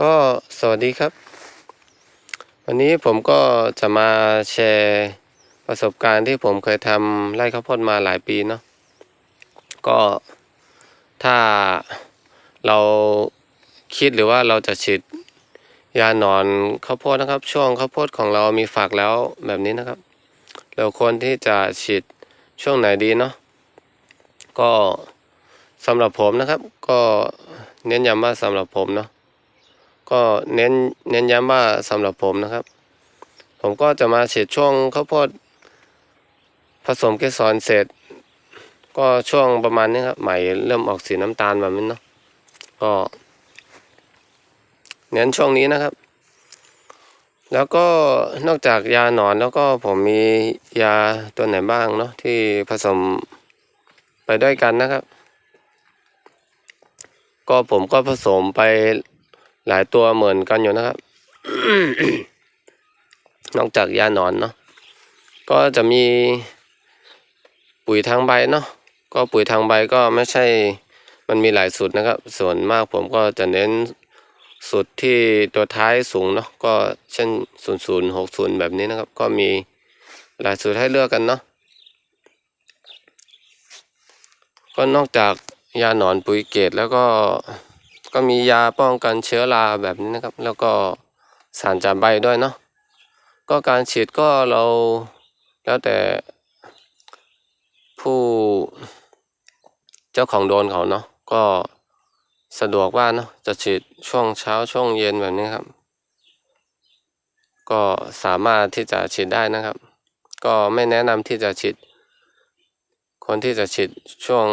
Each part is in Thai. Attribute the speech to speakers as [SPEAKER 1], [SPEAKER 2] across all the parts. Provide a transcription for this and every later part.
[SPEAKER 1] ก็สวัสดีครับ วันนี้ผมก็จะมาแชร์ประสบการณ์ที่ผมเคยทำไร่ข้าวโพดมาหลายปีเนาะก็ถ้าเราคิดหรือว่าเราจะฉีดยาหนอนข้าวโพดนะครับ ช่วงข้าวโพดของเรามีฝักแล้วแบบนี้นะครับ เราควรที่จะฉีดช่วงไหนดีเนาะก็สำหรับผมนะครับ ก็เน้นย้ำว่าสำหรับผมเนาะ ก็เน้นเน้นย้ำว่าสำหรับผมนะครับ ผมก็จะมาเฉดช่วงข้าวโพดผสมเกสรเสร็จ ก็ช่วงประมาณนี้ครับไหม่เริ่มออกสีน้ำตาลแบบนี้เนาะก็เน้นช่วงนี้นะครับ แล้วก็นอกจากยาหนอนแล้วก็ผมมียาตัวไหนบ้างเนาะที่ผสมไปด้วยกันนะครับ ก็ผมก็ผสมไป หลายตัวเหมือนกันอยู่นะครับ นอกจากยาหนอนเนาะ ก็จะมีปุ๋ยทางใบเนาะ ก็ปุ๋ยทางใบก็ไม่ใช่ มันมีหลายสูตรนะครับ ส่วนมากผมก็จะเน้นสูตรที่ตัวท้ายสูงเนาะ ก็เช่นศูนย์ศูนย์หกศูนย์แบบนี้นะครับ ก็มีหลายสูตรให้เลือกกันเนาะ ก็นอกจากยาหนอนปุ๋ยเกตแล้วก็ ก็มียาป้องกันเชื้อราแบบนี้นะครับ แล้วก็สารจับใบด้วยเนาะก็การฉีดก็เราแล้วแต่ผู้เจ้าของโดนเขาเนาะก็สะดวกว่าเนาะจะฉีดช่วงเช้าช่วงเย็นแบบนี้ครับ ก็สามารถที่จะฉีดได้นะครับ ก็ไม่แนะนำที่จะฉีด คนที่จะฉีดช่วง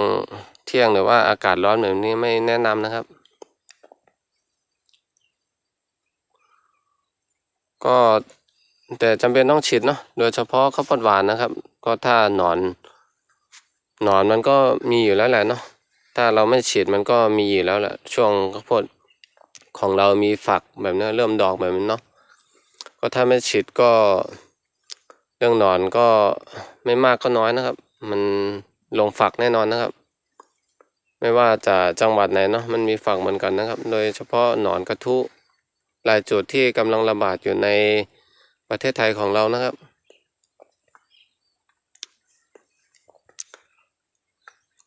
[SPEAKER 1] เที่ยงหรือว่าอากาศร้อนแบบนี้ไม่แนะนำนะครับ ก็แต่จำเป็นต้องฉีดเนาะโดยเฉพาะข้าวโพดหวานนะครับ ก็ถ้าหนอน หนอนมันก็มีอยู่แล้วแหละเนาะถ้าเราไม่ฉีดมันก็มีอยู่แล้วแหละช่วงข้าวโพดของเรามีฝักแบบนี้เริ่มดอกแบบนี้เนาะก็ถ้าไม่ฉีดก็ เรื่องหนอนก็ไม่มากก็น้อยนะครับ มันลงฝักแน่นอนนะครับ ไม่ว่าจะจังหวัดไหนเนาะมันมีฝักเหมือนกันนะครับ โดยเฉพาะหนอนกระทุ หลายจุดที่กำลังระบาดอยู่ในประเทศไทยของเรานะครับ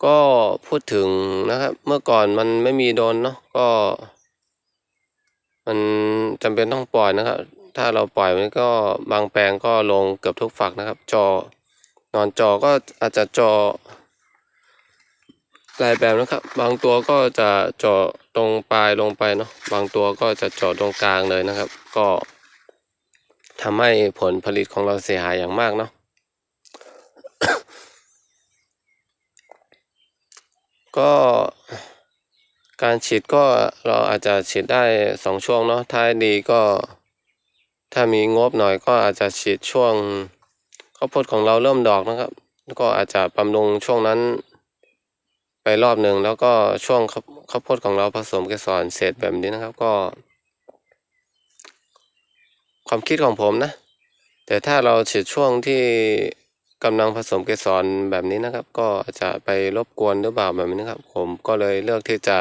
[SPEAKER 1] ก็พูดถึงนะครับ เมื่อก่อนมันไม่มีโดนเนาะก็ มันจำเป็นต้องปล่อยนะครับ ถ้าเราปล่อยมันก็บางแปลงก็ลงเกือบทุกฝักนะครับ จอนอนจอก็อาจจะจอ ลายแบบนะครับ บางตัวก็จะเจาะตรงปลายลงไปเนาะบางตัวก็จะเจาะตรงกลางเลยนะครับ ก็ทำให้ผลผลิตของเราเสียหายอย่างมากเนาะก็การฉีดก็เราอาจจะฉีดได้สองช่วงเนาะถ้าดีก็ ถ้ามีงบหน่อยก็อาจจะฉีดช่วงข้าวโพดของเราเริ่มดอกนะครับ ก็อาจจะบำรุงช่วงนั้น ไปรอบหนึ่งแล้วก็ช่วงข้าวโพดของเราผสมเกสรเสร็จแบบนี้นะครับก็ ความคิดของผมนะ แต่ถ้าเราฉีดช่วงที่กำลังผสมเกสรแบบนี้นะครับ ก็จะไปรบกวนหรือเปล่าแบบนี้นะครับ ผมก็เลยเลือกที่จะ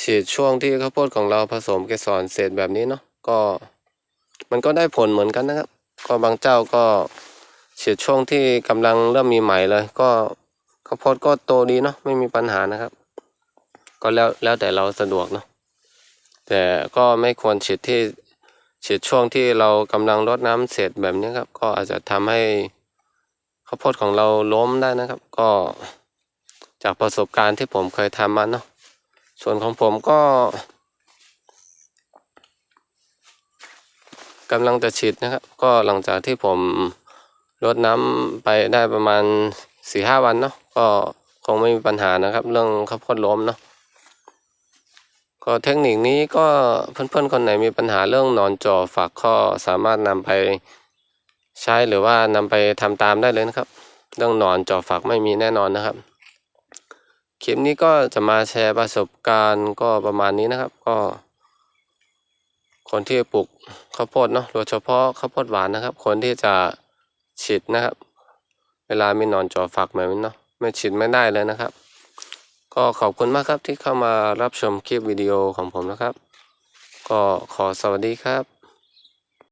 [SPEAKER 1] ฉีดช่วงที่ข้าวโพดของเราผสมเกสรเสร็จแบบนี้เนาะก็ มันก็ได้ผลเหมือนกันนะครับ ก็บางเจ้าก็ฉีดช่วงที่กำลังเริ่มมีใหม่เลยก็ ข้าวโพดก็โตดีเนาะไม่มีปัญหานะครับ ก็แล้วแล้วแต่เราสะดวกเนาะแต่ก็ไม่ควรฉีดที่ฉีดช่วงที่เรากำลังรดน้ำเสร็จแบบนี้ครับ ก็อาจจะทำให้ข้าวโพดของเราล้มได้นะครับ ก็จากประสบการณ์ที่ผมเคยทำมาเนาะส่วนของผมก็กำลังจะฉีดนะครับ ก็หลังจากที่ผมรดน้ำไปได้ประมาณ สี่ห้าวันเนาะก็คงไม่มีปัญหานะครับ เรื่องข้าวโพดล้มเนาะก็เทคนิคนี้ก็เพื่อนๆคนไหนมีปัญหาเรื่องนอนจ่อฝักข้อสามารถนำไปใช้หรือว่านำไปทำตามได้เลยนะครับ เรื่องนอนจ่อฝักไม่มีแน่นอนนะครับ คลิปนี้ก็จะมาแชร์ประสบการณ์ก็ประมาณนี้นะครับ ก็ คนที่ปลูกข้าวโพดเนาะโดยเฉพาะข้าวโพดหวานนะครับ คนที่จะฉีดนะครับ วลาไม่นอนจอฝักแบบนี้เนาะไม่ฉีดไม่ได้เลยนะครับ ก็ขอบคุณมากครับที่เข้ามารับชมคลิปวิดีโอของผมนะครับ ก็ขอสวัสดีครับ